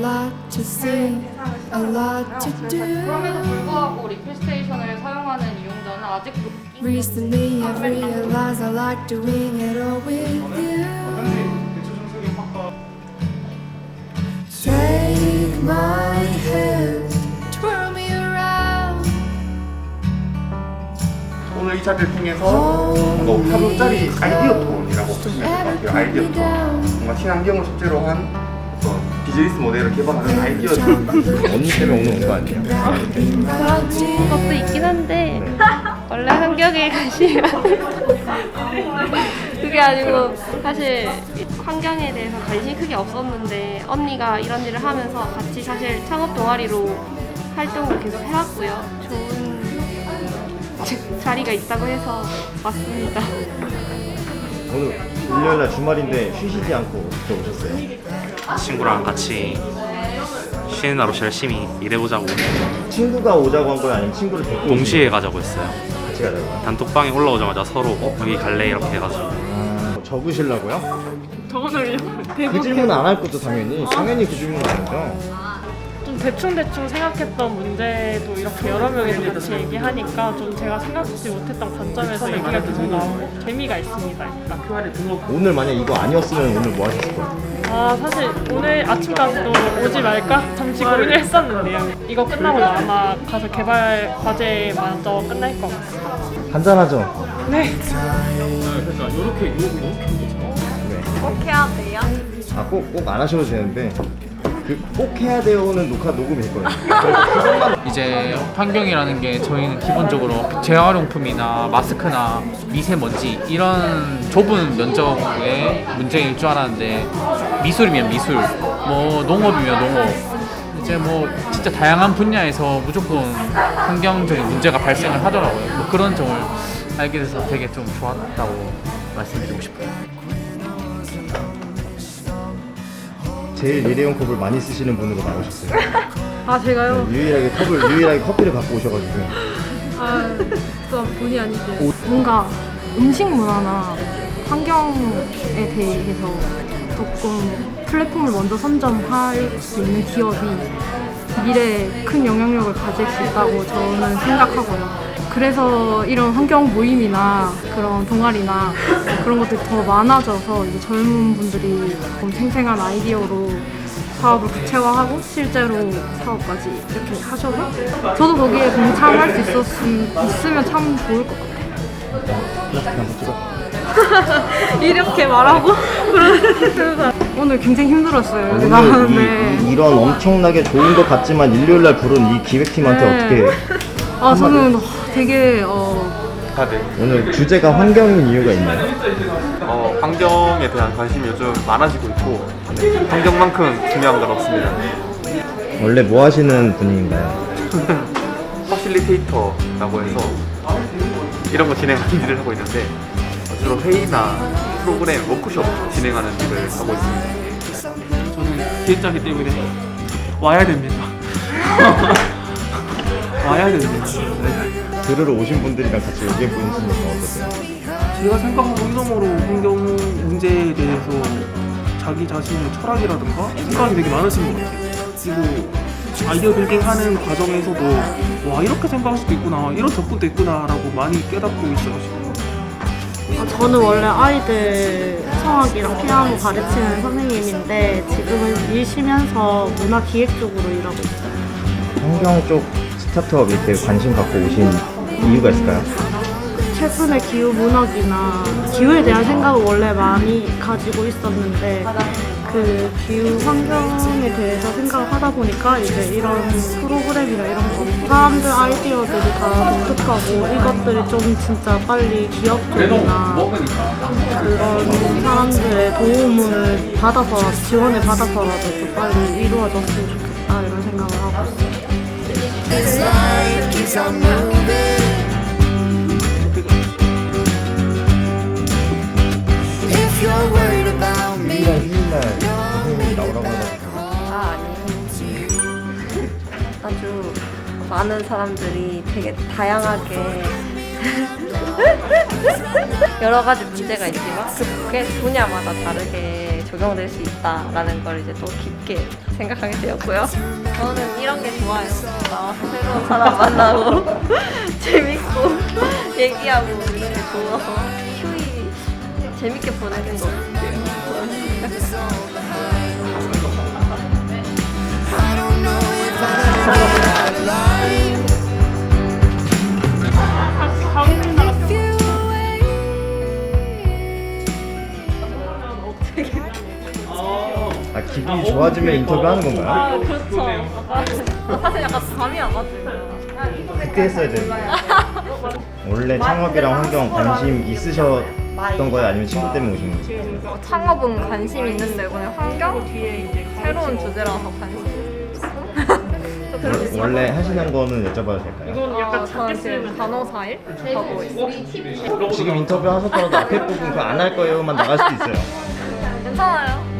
lot to see, a lot to 그럼에도 do. 불구하고 리필 스테이션을 사용하는 이용자는 아직도 Recently, I've realized I like doing it all with you. Take my hand, twirl me around. 오늘 이 자리를 통해서 뭔가 하루짜리 아이디어 톤이라고 보시면 될 것 같아요. Ever 아이디어 put me 톤. down. 뭔가 친환경을 소재로 한 비즈니스 모델을 개발하는 아이디어 톤. 언니 때문에 오늘 온 거 아니에요? About you. 것도 있긴 한데 원래 환경에 관심이 그게 아니고 사실 환경에 대해서 관심이 크게 없었는데 언니가 이런 일을 하면서 같이 사실 창업 동아리로 활동을 계속 해왔고요. 좋은 자리가 있다고 해서 왔습니다. 오늘 일요일 날 주말인데 쉬시지 않고 오셨어요. 친구랑 같이 쉬는 날 없이 열심히 일해보자고 친구가 오자고 한 거예요? 아니면 친구를 데리고 동시에 가자고 했어요. 오신 거예요? 같이 가자고 요? 단톡방에 올라오자마자 서로 어, 여기 갈래 이렇게 해가지고 아, 뭐 적으시려고요? 적어놓으려고 그 질문 안 할 것도 당연히 당연히 그 질문 아니죠? 좀 대충대충 생각했던 문제도 이렇게 여러 명이서 같이 얘기하니까 좀 제가 생각지 못했던 관점에서 얘기가 계속 나오고 재미가 있습니다 일단. 오늘 만약 이거 아니었으면 오늘 뭐 하셨을 거예요? 아 사실 오늘 아침까지도 오지 말까? 잠시 고민을 했었는데요. 이거 끝나고 나 아마 가서 개발 과제 마저 끝날 것 같아요 한잔하죠? 네. 꼭 해야 돼요? 아, 꼭, 꼭 안 하셔도 되는데 그 꼭 해야 돼요는 녹화. 그래서 그것만 이제 환경이라는 게 저희는 기본적으로 재활용품이나 마스크나 미세먼지 이런 좁은 면적의 문제일 줄 알았는데 미술이면 미술, 뭐 농업이면 농업 이제 뭐 진짜 다양한 분야에서 무조건 환경적인 문제가 발생을 하더라고요. 뭐 그런 점을 알게 돼서 되게 좀 좋았다고 말씀드리고 싶어요. 제일 일회용 컵을 많이 쓰시는 분으로 나오셨어요. 아 제가요? 네, 유일하게 컵을 유일하게 커피를 갖고 오셔가지고 아, 또 본의 아니게 뭔가 음식 문화나 환경에 대해서 조금 플랫폼을 먼저 선점할 수 있는 기업이 미래에 큰 영향력을 가질 수 있다고 저는 생각하고요. 그래서 이런 환경 모임이나 그런 동아리나 그런 것들이 더 많아져서 이제 젊은 분들이 조금 생생한 아이디어로 사업을 구체화하고 실제로 사업까지 이렇게 하셔도 저도 거기에 동참할 수 있었음, 있으면 참 좋을 것 같아요. 이렇게 말하고 오늘 굉장히 힘들었어요. 오늘 나가는데 이, 런 엄청나게 좋은 것 같지만 일요일 날 부른 이 기획팀한테 네. 어떻게 아 저는 되게 어, 다들 오늘 주제가 환경인 이유가 있나요? 어, 환경에 대한 관심이 요즘 많아지고 있고 네, 환경만큼 중요한 건 없습니다. 원래 뭐 하시는 분인가요? 퍼실리테이터라고 해서 이런 거 진행하는 일을 하고 있는데 주로 회의나 프로그램, 워크숍 진행하는 일을 하고 있습니다. 저는 기획자이기 때문에 와야 됩니다. 됩니다. 네. 들으러 오신 분들이랑 같이 얘기해 보시니까 어떠세요? 제가 생각하고 이러므로 환경 문제에 대해서 자기 자신의 철학이라든가 생각이 되게 많으신 것 같아요. 그리고 아이디어 빌딩 하는 과정에서도 와 이렇게 생각할 수도 있구나 이런 접근도 있구나라고 많이 깨닫고 있어가지고 어, 저는 원래 아이들 성악이랑 피아노 가르치는 선생님인데 지금은 일 쉬면서 문화 기획 쪽으로 일하고 있어요. 환경 쪽 스타트업 이렇게 관심 갖고 오신 이유가 있을까요? 최근에 기후 문학이나 기후에 대한 생각을 원래 많이 가지고 있었는데 그 기후 환경에 대해서 생각을 하다 보니까 이제 이런 프로그램이나 이런 거 사람들 아이디어들이 다 독특하고 이것들이 좀 진짜 빨리 기업 쪽이나 그런 사람들의 도움을 받아서 지원을 받아서라도 좀 빨리 이루어졌으면 좋겠다 이런 생각을 하고 있어요. Keeps on moving. If you're worried about me, 선생님이 나오라고 해가지고 아 아니에요. 아주 많은 사람들이 되게 다양하게 여러 가지 문제가 있지만 그게 분야마다 다르게 적용될 수 있다라는 걸 이제 또 깊게 생각하게 되었고요. 저는 이런 게 좋아요. 나와서 새로운 사람 만나고 재밌고 얘기하고 이런 게 좋아서 휴일 재밌게 보내는 거아 기분이 좋아지면 인터뷰하는 건가요? 아 그렇죠. 사실 약간 감이 와가지고 그때 했어야 되는데 원래 창업이랑 환경 관심 있으셨던 거예요? 아니면 친구 때문에 오신 거예요? 창업은 관심 있는데 그냥 환경 새로운 주제라서 관심. 원- 원래 하시는 거는 여쭤봐도 될까요? 이건 약간 어, 저는 지금 쓰는 간호사 일 하고 있어요. 지금 인터뷰 하셨더라도 앞에 부분 그거 안 할 거예요만 나갈 수도 있어요 괜찮아요.